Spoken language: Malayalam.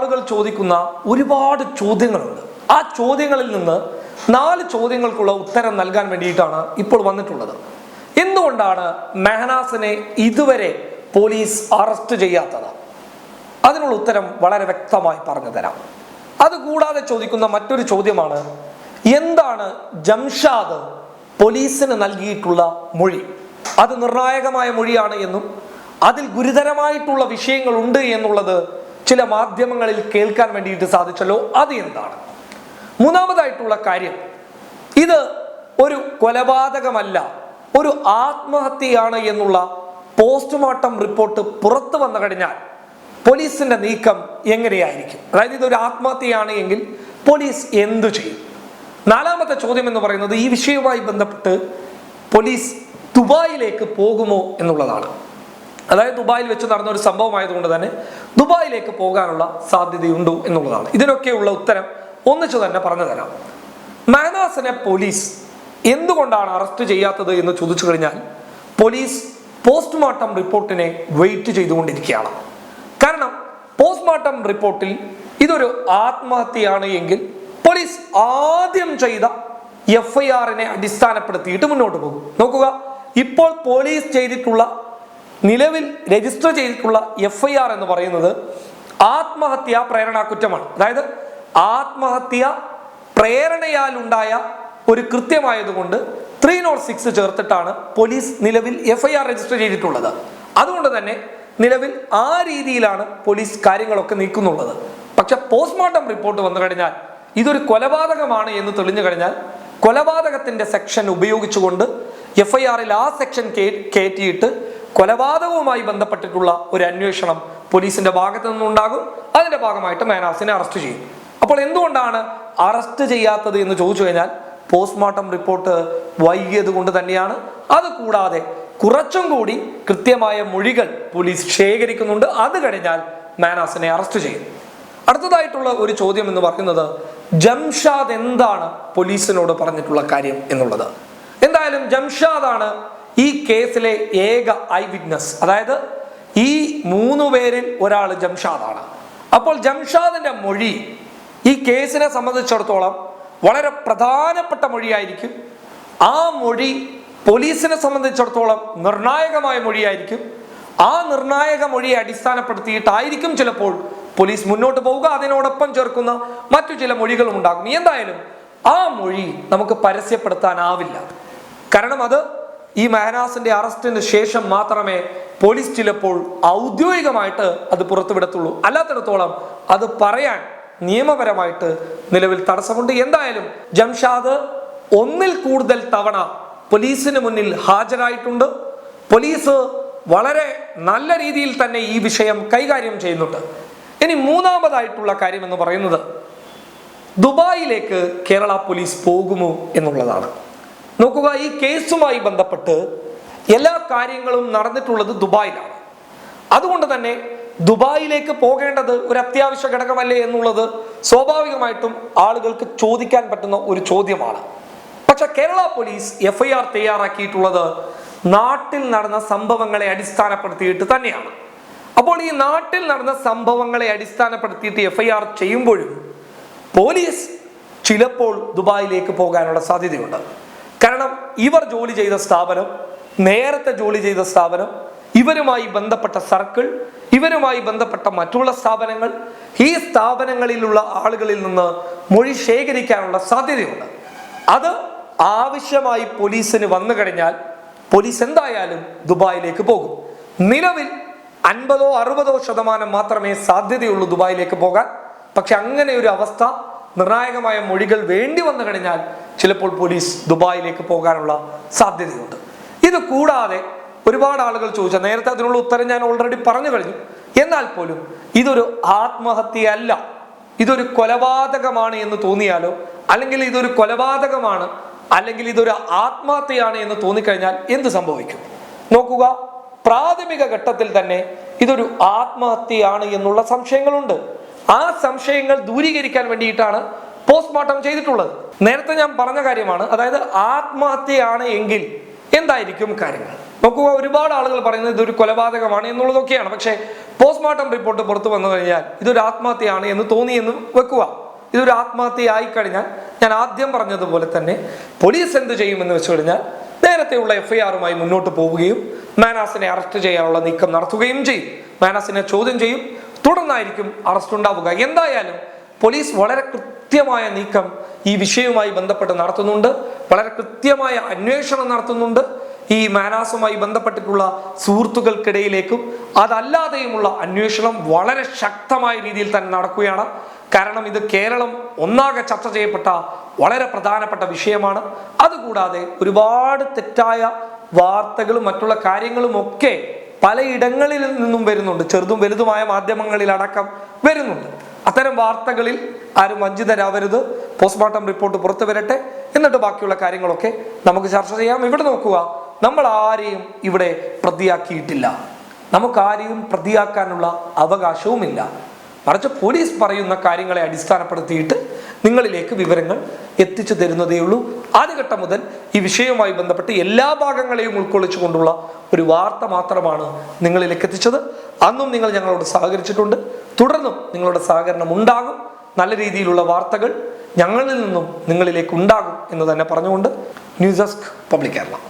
ആളുകൾ ചോദിക്കുന്ന ഒരുപാട് ചോദ്യങ്ങളുണ്ട്. ആ ചോദ്യങ്ങളിൽ നിന്ന് നാല് ചോദ്യങ്ങൾക്കുള്ള ഉത്തരം നൽകാൻ വേണ്ടിയിട്ടാണ് ഇപ്പോൾ വന്നിട്ടുള്ളത്. എന്തുകൊണ്ടാണ് മെഹനാസിനെ ഇതുവരെ പോലീസ് അറസ്റ്റ് ചെയ്യാത്തത്? അതിനുള്ള ഉത്തരം വളരെ വ്യക്തമായി പറഞ്ഞു തരാം. അതുകൂടാതെ ചോദിക്കുന്ന മറ്റൊരു ചോദ്യമാണ് എന്താണ് ജംഷാദ് പോലീസിന് നൽകിയിട്ടുള്ള മൊഴി? അത് നിർണായകമായ മൊഴിയാണ് എന്നും അതിൽ ഗുരുതരമായിട്ടുള്ള വിഷയങ്ങൾ ഉണ്ട് എന്നുള്ളത് ചില മാധ്യമങ്ങളിൽ കേൾക്കാൻ വേണ്ടിയിട്ട് സാധിച്ചല്ലോ അത് എന്താണ് മൂന്നാമതായിട്ടുള്ള കാര്യം ഇത് ഒരു കൊലപാതകമല്ല ഒരു ആത്മഹത്യയാണ് എന്നുള്ള പോസ്റ്റ്മോർട്ടം റിപ്പോർട്ട് പുറത്തു വന്നു കഴിഞ്ഞാൽ പോലീസിന്റെ നീക്കം എങ്ങനെയായിരിക്കും? അതായത് ഇതൊരു ആത്മഹത്യയാണ് എങ്കിൽ പോലീസ് എന്തു ചെയ്യും? നാലാമത്തെ ചോദ്യം എന്ന് പറയുന്നത് ഈ വിഷയവുമായി ബന്ധപ്പെട്ട് പോലീസ് ദുബായിലേക്ക് പോകുമോ എന്നുള്ളതാണ്. അതായത് ദുബായിൽ വെച്ച് നടന്ന ഒരു സംഭവമായതുകൊണ്ട് തന്നെ ദുബായിലേക്ക് പോകാനുള്ള സാധ്യതയുണ്ടോ എന്നുള്ളതാണ്. ഇതിനൊക്കെയുള്ള ഉത്തരം ഒന്നിച്ചു തന്നെ പറഞ്ഞു തരാം. മാനാസിനെ പോലീസ് എന്തുകൊണ്ടാണ് അറസ്റ്റ് ചെയ്യാത്തത് എന്ന് ചോദിച്ചു കഴിഞ്ഞാൽ പോലീസ് പോസ്റ്റ്മോർട്ടം റിപ്പോർട്ടിനെ വെയിറ്റ് ചെയ്തുകൊണ്ടിരിക്കുകയാണ്. കാരണം പോസ്റ്റ്മോർട്ടം റിപ്പോർട്ടിൽ ഇതൊരു ആത്മഹത്യയാണ് എങ്കിൽ പോലീസ് ആദ്യം ചെയ്ത എഫ്ഐആറിനെ അടിസ്ഥാനപ്പെടുത്തിയിട്ട് മുന്നോട്ട് പോകും. നോക്കുക ഇപ്പോൾ പോലീസ് ചെയ്തിട്ടുള്ള നിലവിൽ രജിസ്റ്റർ ചെയ്തിട്ടുള്ള എഫ് ഐ ആർ എന്ന് പറയുന്നത് ആത്മഹത്യ പ്രേരണാ കുറ്റമാണ്. അതായത് ആത്മഹത്യ പ്രേരണയാൽ ഉണ്ടായ ഒരു കൃത്യമായതുകൊണ്ട് ത്രീ നോട്ട് സിക്സ് ചേർത്തിട്ടാണ് പോലീസ് നിലവിൽ എഫ് ഐ ആർ രജിസ്റ്റർ ചെയ്തിട്ടുള്ളത്. അതുകൊണ്ട് തന്നെ നിലവിൽ ആ രീതിയിലാണ് പോലീസ് കാര്യങ്ങളൊക്കെ നീക്കുന്നുള്ളത്. പക്ഷെ പോസ്റ്റ്മോർട്ടം റിപ്പോർട്ട് വന്നു കഴിഞ്ഞാൽ ഇതൊരു കൊലപാതകമാണ് എന്ന് തെളിഞ്ഞു കഴിഞ്ഞാൽ കൊലപാതകത്തിന്റെ സെക്ഷൻ ഉപയോഗിച്ചുകൊണ്ട് എഫ് ഐ ആറിൽ ആ സെക്ഷൻ കയറ്റിയിട്ട് കൊലപാതകവുമായി ബന്ധപ്പെട്ടിട്ടുള്ള ഒരു അന്വേഷണം പോലീസിന്റെ ഭാഗത്തു നിന്നുണ്ടാകും. അതിന്റെ ഭാഗമായിട്ട് മേനാസിനെ അറസ്റ്റ് ചെയ്യും. അപ്പോൾ എന്തുകൊണ്ടാണ് അറസ്റ്റ് ചെയ്യാത്തത് എന്ന് ചോദിച്ചു കഴിഞ്ഞാൽ പോസ്റ്റ്മോർട്ടം റിപ്പോർട്ട് വൈകിയത് കൊണ്ട് തന്നെയാണ്. അത് കൂടാതെ കുറച്ചും കൂടി കൃത്യമായ മൊഴികൾ പോലീസ് ശേഖരിക്കുന്നുണ്ട്. അത് കഴിഞ്ഞാൽ മാനാസിനെ അറസ്റ്റ് ചെയ്യും. അടുത്തതായിട്ടുള്ള ഒരു ചോദ്യം എന്ന് പറയുന്നത് ജംഷാദ് എന്താണ് പോലീസിനോട് പറഞ്ഞിട്ടുള്ള കാര്യം എന്നുള്ളത്. എന്തായാലും ജംഷാദാണ് ഈ കേസിലെ ഏക ഐ വിറ്റ്നസ് അതായത് ഈ മൂന്ന് പേരിൽ ഒരാൾ ജംഷാദാണ്. അപ്പോൾ ജംഷാദിന്റെ മൊഴി ഈ കേസിനെ സംബന്ധിച്ചിടത്തോളം വളരെ പ്രധാനപ്പെട്ട മൊഴിയായിരിക്കും. ആ മൊഴി പോലീസിനെ സംബന്ധിച്ചിടത്തോളം നിർണായകമായ മൊഴിയായിരിക്കും. ആ നിർണായക മൊഴിയെ അടിസ്ഥാനപ്പെടുത്തിയിട്ടായിരിക്കും ചിലപ്പോൾ പോലീസ് മുന്നോട്ട് പോവുക അതിനോടൊപ്പം ചേർക്കുന്ന മറ്റു ചില മൊഴികളും ഉണ്ടാകും. എന്തായാലും ആ മൊഴി നമുക്ക് പരസ്യപ്പെടുത്താനാവില്ല. കാരണം അത് ഈ മെഹനാസിന്റെ അറസ്റ്റിന് ശേഷം മാത്രമേ പോലീസ് ചിലപ്പോൾ ഔദ്യോഗികമായിട്ട് അത് പുറത്തുവിടത്തുള്ളൂ. അല്ലാത്തിടത്തോളം അത് പറയാൻ നിയമപരമായിട്ട് നിലവിൽ തടസ്സമുണ്ട്. എന്തായാലും ജംഷാദ് ഒന്നിൽ കൂടുതൽ തവണ പോലീസിന് മുന്നിൽ ഹാജരായിട്ടുണ്ട്. പോലീസ് വളരെ നല്ല രീതിയിൽ തന്നെ ഈ വിഷയം കൈകാര്യം ചെയ്യുന്നുണ്ട്. ഇനി മൂന്നാമതായിട്ടുള്ള കാര്യം എന്ന് പറയുന്നത് ദുബായിലേക്ക് കേരള പോലീസ് പോകുമോ എന്നുള്ളതാണ്. നോക്കുക ഈ കേസുമായി ബന്ധപ്പെട്ട് എല്ലാ കാര്യങ്ങളും നടന്നിട്ടുള്ളത് ദുബായിലാണ്. അതുകൊണ്ട് തന്നെ ദുബായിലേക്ക് പോകേണ്ടത് ഒരു അത്യാവശ്യ ഘടകമല്ലേ എന്നുള്ളത് സ്വാഭാവികമായിട്ടും ആളുകൾക്ക് ചോദിക്കാൻ പറ്റുന്ന ഒരു ചോദ്യമാണ്. പക്ഷെ കേരള പോലീസ് എഫ്ഐആർ തയ്യാറാക്കിയിട്ടുള്ളത് നാട്ടിൽ നടന്ന സംഭവങ്ങളെ അടിസ്ഥാനപ്പെടുത്തിയിട്ട് തന്നെയാണ്. അപ്പോൾ ഈ നാട്ടിൽ നടന്ന സംഭവങ്ങളെ അടിസ്ഥാനപ്പെടുത്തിയിട്ട് എഫ്ഐആർ ചെയ്യുമ്പോഴും പോലീസ് ചിലപ്പോൾ ദുബായിലേക്ക് പോകാനുള്ള സാധ്യതയുണ്ട്. കാരണം ഇവർ ജോലി ചെയ്ത സ്ഥാപനം നേരത്തെ ജോലി ചെയ്ത സ്ഥാപനം ഇവരുമായി ബന്ധപ്പെട്ട സർക്കിൾ ഇവരുമായി ബന്ധപ്പെട്ട മറ്റുള്ള സ്ഥാപനങ്ങൾ ഈ സ്ഥാപനങ്ങളിലുള്ള ആളുകളിൽ നിന്ന് മൊഴി ശേഖരിക്കാനുള്ള സാധ്യതയുണ്ട്. അത് ആവശ്യമായി പോലീസിന് വന്നു കഴിഞ്ഞാൽ പോലീസ് എന്തായാലും ദുബായിലേക്ക് പോകും. നിലവിൽ അൻപതോ അറുപതോ ശതമാനം മാത്രമേ സാധ്യതയുള്ളൂ ദുബായിലേക്ക് പോകാൻ. പക്ഷെ അങ്ങനെ ഒരു അവസ്ഥ നിർണായകമായ മൊഴികൾ വേണ്ടി വന്നു കഴിഞ്ഞാൽ ചിലപ്പോൾ പോലീസ് ദുബായിലേക്ക് പോകാനുള്ള സാധ്യതയുണ്ട്. ഇത് കൂടാതെ ഒരുപാട് ആളുകൾ ചോദിച്ച നേരത്തെ അതിനുള്ള ഉത്തരം ഞാൻ ഓൾറെഡി പറഞ്ഞു കഴിഞ്ഞു. എന്നാൽ പോലും ഇതൊരു ആത്മഹത്യയല്ല. ഇതൊരു കൊലപാതകമാണ് എന്ന് തോന്നിയാലോ അല്ലെങ്കിൽ ഇതൊരു കൊലപാതകമാണ് അല്ലെങ്കിൽ ഇതൊരു ആത്മഹത്യയാണ് എന്ന് തോന്നിക്കഴിഞ്ഞാൽ എന്ത് സംഭവിക്കും? നോക്കുക പ്രാഥമിക ഘട്ടത്തിൽ തന്നെ ഇതൊരു ആത്മഹത്യയാണ് എന്നുള്ള സംശയങ്ങളുണ്ട്. ആ സംശയങ്ങൾ ദൂരീകരിക്കാൻ വേണ്ടിയിട്ടാണ് പോസ്റ്റ്മോർട്ടം ചെയ്തിട്ടുള്ളത്. നേരത്തെ ഞാൻ പറഞ്ഞ കാര്യമാണ് അതായത് ആത്മഹത്യയാണ് എങ്കിൽ എന്തായിരിക്കും കാര്യങ്ങൾ? നോക്കുക ഒരുപാട് ആളുകൾ പറയുന്നത് ഇതൊരു കൊലപാതകമാണ് എന്നുള്ളതൊക്കെയാണ്. പക്ഷേ പോസ്റ്റ്മോർട്ടം റിപ്പോർട്ട് പുറത്തു വന്നു കഴിഞ്ഞാൽ ഇതൊരു ആത്മഹത്യയാണ് എന്ന് തോന്നി എന്ന് വെക്കുക. ഇതൊരു ആത്മഹത്യയായി കഴിഞ്ഞാൽ ഞാൻ ആദ്യം പറഞ്ഞതുപോലെ തന്നെ പോലീസ് എന്ത് ചെയ്യുമെന്ന് വെച്ച് കഴിഞ്ഞാൽ നേരത്തെയുള്ള എഫ്ഐആറുമായി മുന്നോട്ട് പോവുകയും മാനാസിനെ അറസ്റ്റ് ചെയ്യാനുള്ള നീക്കം നടത്തുകയും ചെയ്യും. മാനാസിനെ ചോദ്യം ചെയ്യും. തുടർന്നായിരിക്കും അറസ്റ്റ് ഉണ്ടാവുക. എന്തായാലും പോലീസ് വളരെ കൃത്യമായ നീക്കം ഈ വിഷയവുമായി ബന്ധപ്പെട്ട് നടത്തുന്നുണ്ട്. വളരെ കൃത്യമായ അന്വേഷണം നടത്തുന്നുണ്ട്. ഈ മാനാസുമായി ബന്ധപ്പെട്ടിട്ടുള്ള സുഹൃത്തുക്കൾക്കിടയിലേക്കും അതല്ലാതെയുമുള്ള അന്വേഷണം വളരെ ശക്തമായ രീതിയിൽ തന്നെ നടക്കുകയാണ്. കാരണം ഇത് കേരളം ഒന്നാകെ ചർച്ച ചെയ്യപ്പെട്ട വളരെ പ്രധാനപ്പെട്ട വിഷയമാണ്. അതുകൂടാതെ ഒരുപാട് തെറ്റായ വാർത്തകളും മറ്റുള്ള കാര്യങ്ങളും ഒക്കെ പലയിടങ്ങളിൽ നിന്നും വരുന്നുണ്ട്. ചെറുതും വലുതുമായ മാധ്യമങ്ങളിൽ അടക്കം വരുന്നുണ്ട്. അത്തരം വാർത്തകളിൽ ആരും വഞ്ചിതരാവരുത്. പോസ്റ്റ്മോർട്ടം റിപ്പോർട്ട് പുറത്തു വരട്ടെ. എന്നിട്ട് ബാക്കിയുള്ള കാര്യങ്ങളൊക്കെ നമുക്ക് ചർച്ച ചെയ്യാം. ഇവിടെ നോക്കുക നമ്മൾ ആരെയും ഇവിടെ പ്രതിയാക്കിയിട്ടില്ല. നമുക്ക് ആരെയും പ്രതിയാക്കാനുള്ള അവകാശവുമില്ല. മറിച്ച് പോലീസ് പറയുന്ന കാര്യങ്ങളെ അടിസ്ഥാനപ്പെടുത്തിയിട്ട് നിങ്ങളിലേക്ക് വിവരങ്ങൾ എത്തിച്ചു തരുന്നതേ ഉള്ളൂ ആദ്യഘട്ടം മുതൽ ഈ വിഷയവുമായി ബന്ധപ്പെട്ട് എല്ലാ ഭാഗങ്ങളെയും ഉൾക്കൊള്ളിച്ചുകൊണ്ടുള്ള ഒരു വാർത്ത മാത്രമാണ് നിങ്ങളിലേക്ക് എത്തിച്ചത്. അന്നും നിങ്ങൾ ഞങ്ങളോട് സഹകരിച്ചിട്ടുണ്ട്. തുടർന്നും നിങ്ങളുടെ സഹകരണം ഉണ്ടാകും. നല്ല രീതിയിലുള്ള വാർത്തകൾ ഞങ്ങളിൽ നിന്നും നിങ്ങളിലേക്ക് ഉണ്ടാകും എന്ന് തന്നെ പറഞ്ഞുകൊണ്ട് ന്യൂസ് ഡെസ്ക് പബ്ലിക് കേരള.